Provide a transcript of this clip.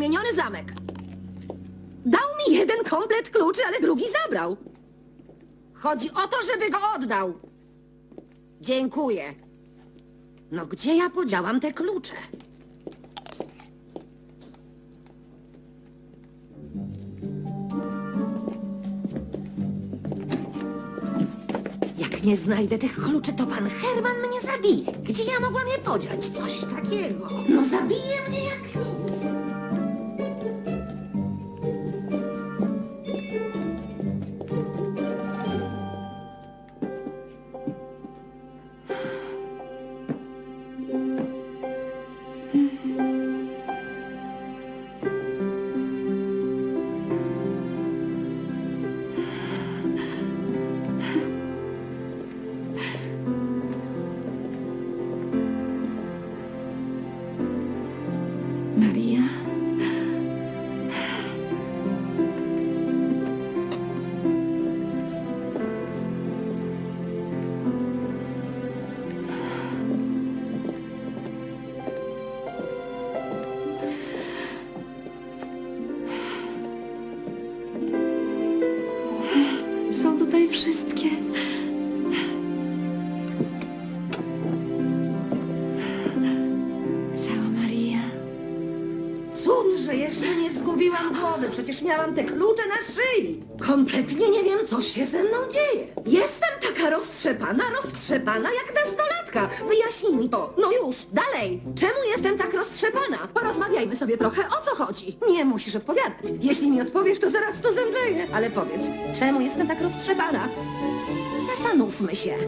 Zmieniony zamek. Dał mi jeden komplet kluczy, ale drugi zabrał. Chodzi o to, żeby go oddał. Dziękuję. No gdzie ja podziałam te klucze? Jak nie znajdę tych kluczy, to pan Herman mnie zabije. Gdzie ja mogłam je podziać? Coś takiego. No zabije mnie jak nic. Maria? Wszystkie. Cała Maria. Cud, że jeszcze nie zgubiłam głowy. Przecież miałam te klucze na szyi. Kompletnie nie wiem, co się ze mną dzieje. Jestem taka roztrzepana, roztrzepana jak nastolatka. Wyjaśnij mi to. No już, dalej. Czemu jestem tak roztrzepana? Porozmawiajmy sobie trochę, o co chodzi. Nie musisz odpowiadać. Jeśli mi odpowiesz, to zaraz to zemdleję. Ale powiedz, czemu jestem tak roztrzepana? Zastanówmy się.